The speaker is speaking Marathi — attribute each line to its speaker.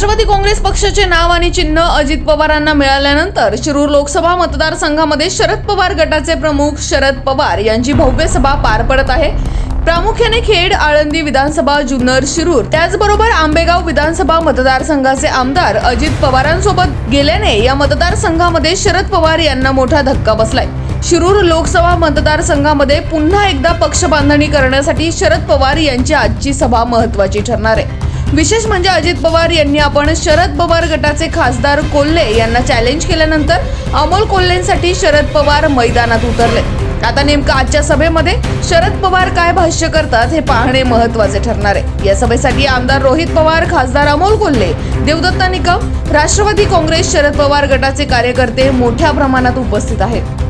Speaker 1: राष्ट्रवादी काँग्रेस पक्षाचे नाव आणि चिन्ह अजित पवारांना मिळाल्यानंतर शिरूर लोकसभा मतदारसंघामध्ये शरद पवार गटाचे प्रमुख शरद पवार यांची भव्य सभा पार पडत आहे. प्रामुख्याने खेड आळंदी विधानसभा जुन्नर शिरूर. त्याचबरोबर आंबेगाव विधानसभा मतदारसंघाचे आमदार अजित पवारांसोबत गेल्याने या मतदारसंघामध्ये शरद पवार यांना मोठा धक्का बसलाय. शिरूर लोकसभा मतदारसंघामध्ये पुन्हा एकदा पक्ष बांधणी करण्यासाठी शरद पवार यांची आजची सभा महत्वाची ठरणार आहे. विशेष म्हणजे अजित पवार यांनी आपण शरद पवार गटाचे खासदार कोल्हे यांना चॅलेंज केल्यानंतर अमोल कोल्हेंसाठी शरद पवार मैदानात उतरले. आता नेमकं आजच्या सभेमध्ये शरद पवार काय भाष्य करतात हे पाहणे महत्त्वाचे ठरणार आहे. या सभेसाठी आमदार रोहित पवार खासदार अमोल कोल्हे देवदत्ता निकम राष्ट्रवादी काँग्रेस शरद पवार गटाचे कार्यकर्ते मोठ्या प्रमाणात उपस्थित आहेत.